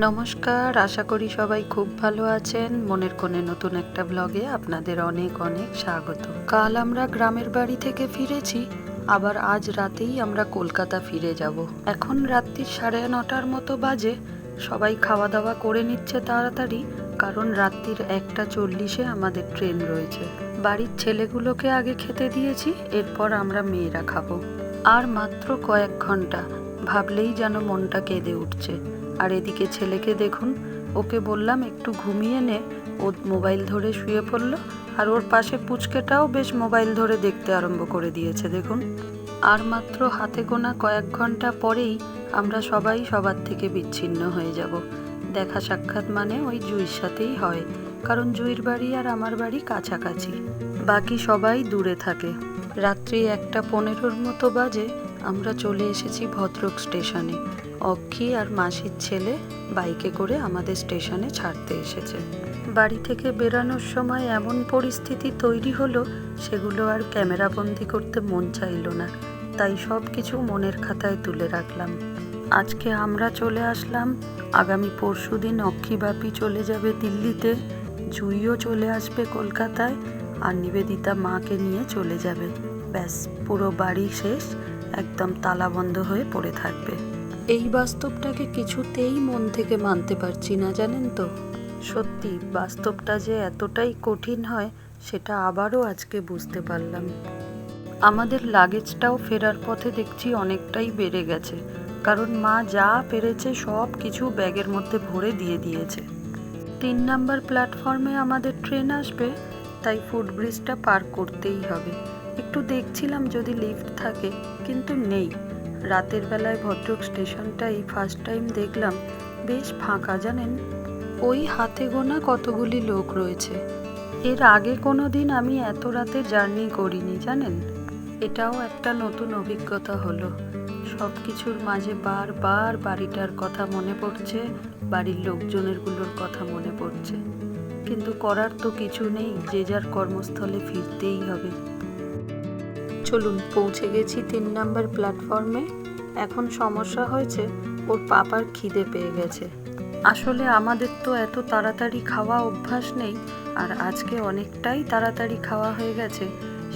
নমস্কার, আশা করি সবাই খুব ভালো আছেন। মনের কোণে নতুন একটা ব্লগে আপনাদের অনেক অনেক স্বাগত। কাল আমরা গ্রামের বাড়ি থেকে ফিরেছি, আবার আজ রাতেই আমরা কলকাতা ফিরে যাব। এখন রাত্রি সাড়ে নটার মতো বাজে, সবাই খাওয়া দাওয়া করে নিচ্ছে তাড়াতাড়ি, কারণ রাত্রির একটা চল্লিশে আমাদের ট্রেন রয়েছে। বাড়ির ছেলেগুলোকে আগে খেতে দিয়েছি, এরপর আমরা মেয়েরা খাব। আর মাত্র কয়েক ঘণ্টা, ভাবলেই যেন মনটা কেঁদে উঠছে। আর এদিকে ছেলেকে দেখুন, ওকে বললাম, একটু ঘুমিয়ে নে। ও মোবাইল ধরে শুয়ে পড়ল, আর ওর পাশে পুচকেটাও বেশ মোবাইল ধরে দেখতে আরম্ভ করে দিয়েছে, দেখুন। আর মাত্র হাতে গোনা কয়েক ঘণ্টা পরেই আমরা সবাই সবার থেকে বিচ্ছিন্ন হয়ে যাব। দেখা সাক্ষাৎ মানে ওই জুইর সাথেই হয়, কারণ জুইর বাড়ি আর আমার বাড়ি কাছাকাছি, বাকি সবাই দূরে থাকে। রাত্রি একটা পনেরোর মতো বাজে, আমরা চলে এসেছি ভদ্রক স্টেশনে। অক্ষি আর মাসির ছেলে বাইকে করে আমাদের স্টেশনে ছাড়তে এসেছে। বাড়ি থেকে বেরানোর সময় এমন পরিস্থিতি তৈরি হলো, সেগুলো আর ক্যামেরাবন্দি করতে মন চাইলো না। তাই সব কিছু মনের খাতায় তুলে রাখলাম। আজকে আমরা চলে আসলাম, আগামী পরশু দিন অক্ষি বাপি চলে যাবে দিল্লিতে, জুইও চলে আসবে কলকাতায়, আর নিবেদিতা মাকে নিয়ে চলে যাবে। ব্যাস, পুরো বাড়ি শেষ, একদম তালা বন্ধ হয়ে পড়ে থাকবে। এই বাস্তবটাকে কিছুতেই মন থেকে মানতে পারছি না, জানেন তো? সত্যি, বাস্তবটা যে এতটাই কঠিন হয়, সেটা আবারও আজকে বুঝতে পারলাম। আমাদের লাগেজটাও ফেরার পথে দেখছি অনেকটাই বেড়ে গেছে, কারণ মা যা পেরেছে সব কিছু ব্যাগের মধ্যে ভরে দিয়ে দিয়েছে। তিন নাম্বার প্ল্যাটফর্মে আমাদের ট্রেন আসবে, তাই ফুটব্রিজটা পার করতেই হবে। একটু দেখছিলাম যদি লিফট থাকে, কিন্তু নেই। রাতের বেলায় ভদ্রক স্টেশনটা এই ফার্স্ট টাইম দেখলাম, বেশ ফাঁকা জানেন। ওই হাতে গোনা কতগুলি লোক রয়েছে। এর আগে কোনো দিন আমি এত রাতে জার্নি করিনি জানেন। এটাও একটা নতুন অভিজ্ঞতা হলো। সব কিছুর মাঝে বারবার বাড়িটার কথা মনে পড়ছে, বাড়ির লোকজনেরগুলোর কথা মনে পড়ছে। কিন্তু করার তো কিছু নেই, যে যার কর্মস্থলে ফিরতেই হবে। চলুন, পৌঁছে গেছি তিন নাম্বার প্ল্যাটফর্মে। এখন সমস্যা হয়েছে, ওর পাপার খিদে পেয়ে গেছে। আসলে আমাদের তো এত তাড়াতাড়ি খাওয়া অভ্যাস নেই, আর আজকে অনেকটাই তাড়াতাড়ি খাওয়া হয়ে গেছে,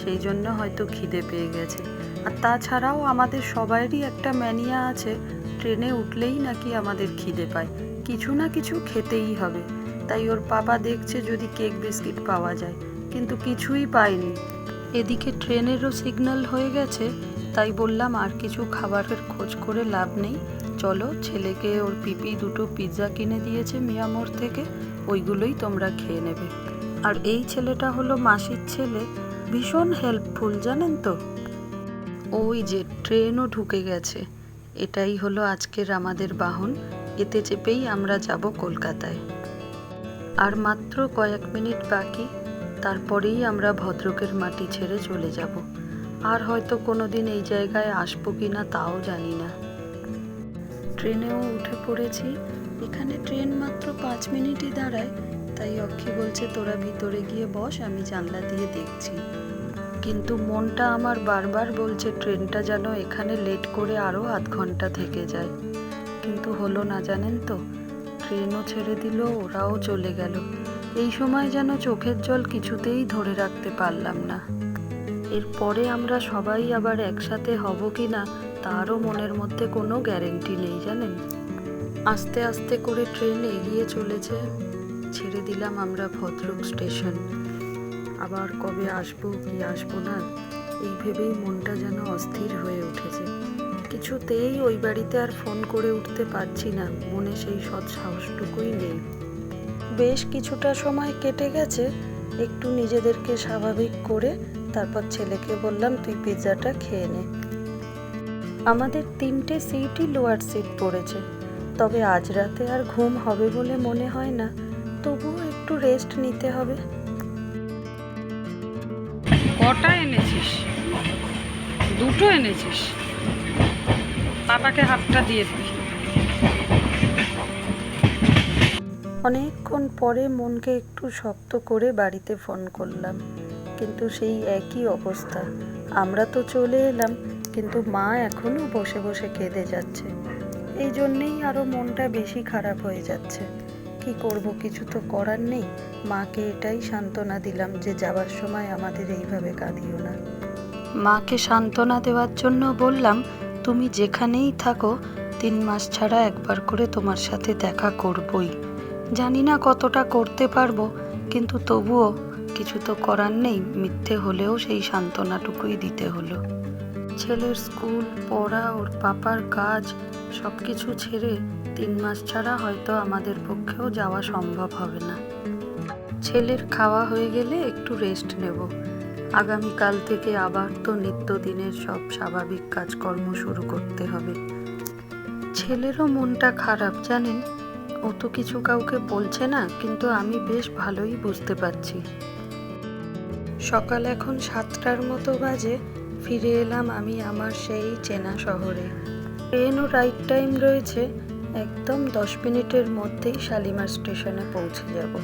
সেই জন্য হয়তো খিদে পেয়ে গেছে। আর তাছাড়াও আমাদের সবারই একটা ম্যানিয়া আছে, ট্রেনে উঠলেই নাকি আমাদের খিদে পায়, কিছু না কিছু খেতেই হবে। তাই ওর পাপা দেখছে যদি কেক বিস্কিট পাওয়া যায়, কিন্তু কিছুই পায়নি। এদিকে ট্রেনেরও সিগন্যাল হয়ে গেছে, তাই বললাম আর কিছু খাবারের খোঁজ করে লাভ নেই। চলো, ছেলেকে ওর পিপি দুটো পিৎজা কিনে দিয়েছে মিয়ামোর থেকে, ওইগুলোই তোমরা খেয়ে নেবে। আর এই ছেলেটা হলো মাসির ছেলে, ভীষণ হেল্পফুল জানেন তো? ওই যে, ট্রেনও ঢুকে গেছে। এটাই হলো আজকের আমাদের বাহন, এতে চেপেই আমরা যাব কলকাতায়। আর মাত্র কয়েক মিনিট বাকি তারপরেই আমরা ভদ্রকের মাটি ছেড়ে চলে যাব। আর হয়তো কোনো দিন এই জায়গায় আসব কি না তাও জানি না। ট্রেনেও উঠে পড়েছি। এখানে ট্রেন মাত্র পাঁচ মিনিটই দাঁড়ায়। তাই অক্ষী বলছে, তোরা ভিতরে গিয়ে বস, আমি জানলা দিয়ে দেখছি। কিন্তু মনটা আমার বারবার বলছে, ট্রেনটা যেন এখানে লেট করে আরও আধ ঘণ্টা থেকে যায়। কিন্তু হলো না জানেন তো, ট্রেনও ছেড়ে দিল, ওরাও চলে গেল। এই সময় যেন চোখের জল কিছুতেই ধরে রাখতে পারলাম না। এরপরে আমরা সবাই আবার একসাথে হব কি না, তারও মনের মধ্যে কোনো গ্যারেন্টি নেই, জানেন? আস্তে আস্তে করে ট্রেন এগিয়ে চলেছে। ছেড়ে দিলাম আমরা ভদ্রক স্টেশন। আবার কবে আসব, কি আসব না, এই ভেবেই মনটা যেন অস্থির হয়ে উঠেছে। কিছুতেই ওই বাড়িতে আর ফোন করে উঠতে পারছি না, মনে সেই সৎ সাহসটুকুই নেই। বেশ কিছুটা সময় কেটে গেছে, একটু নিজেদেরকে স্বাভাবিক করে তারপর ছেলেকে বললাম, তুই পিৎজাটা খেয়ে নে। আমাদের তিনটে সিটই লোয়ার সিট পড়েছে, তবে আজ রাতে আর ঘুম হবে বলে মনে হয় না, তবুও একটু রেস্ট নিতে হবে। কটা এনেছিস? দুটো এনেছিস? পাপাকে হাতটা দিয়ে দিবি। অনেকক্ষণ পরে মনকে একটু শক্ত করে বাড়িতে ফোন করলাম। কিন্তু সেই একই অবস্থা। আমরা তো চলে এলাম, কিন্তু মা এখনও বসে বসে কেঁদে যাচ্ছে। এই জন্যেই আরও মনটা বেশি খারাপ হয়ে যাচ্ছে। কি করব, কিছু তো করার নেই। মাকে এটাই সান্ত্বনা দিলাম যে যাবার সময় আমাদের এইভাবে কাঁদিও না। মাকে সান্ত্বনা দেওয়ার জন্য বললাম, তুমি যেখানেই থাকো, তিন মাস ছাড়া একবার করে তোমার সাথে দেখা করবই। জানি না কতটা করতে পারব, কিন্তু তবুও কিছু তো করার নেই, মিথ্যে হলেও সেই সান্ত্বনাটুকুই দিতে হলো। ছেলের স্কুল, পড়া, ওর পাপার কাজ সব কিছু ছেড়ে তিন মাস ছাড়া হয়তো আমাদের পক্ষেও যাওয়া সম্ভব হবে না। ছেলের খাওয়া হয়ে গেলে একটু রেস্ট নেব। আগামীকাল থেকে আবার তো নিত্যদিনের সব স্বাভাবিক কাজকর্ম শুরু করতে হবে। ছেলেরও মনটা খারাপ, জানেন? ও তো কিছু কাউকে বলছে না, কিন্তু আমি বেশ ভালোই বুঝতে পারছি। সকাল এখন সাতটার মতো বাজে, ফিরে এলাম আমি আমার সেই চেনা শহরে। ট্রেনও রাইট টাইম রয়েছে, একদম দশ মিনিটের মধ্যেই শালিমার স্টেশনে পৌঁছে যাব।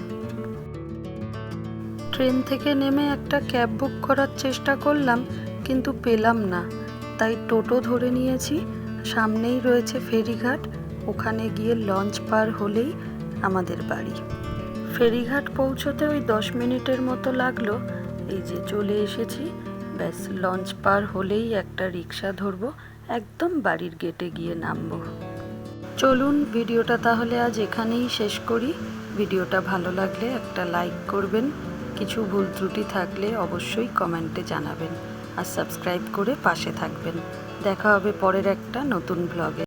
ট্রেন থেকে নেমে একটা ক্যাব বুক করার চেষ্টা করলাম, কিন্তু পেলাম না। তাই টোটো ধরে নিয়েছি, সামনেই রয়েছে ফেরিঘাট ওখানে গিয়ে লঞ্চ পার হলেই আমাদের বাড়ি। ফেরিঘাট পৌঁছতে ওই দশ মিনিটের মতো লাগল। এই যে চলে এসেছি, ব্যাস লঞ্চ পার হলেই একটা রিক্সা ধরবো, একদম বাড়ির গেটে গিয়ে নামবো। চলুন ভিডিওটা তাহলে আজ এখানেই শেষ করি। ভিডিওটা ভালো লাগলে একটা লাইক করবেন। কিছু ভুল ত্রুটি থাকলে অবশ্যই কমেন্টে জানাবেন। আর সাবস্ক্রাইব করে পাশে থাকবেন। দেখা হবে পরের একটা নতুন ব্লগে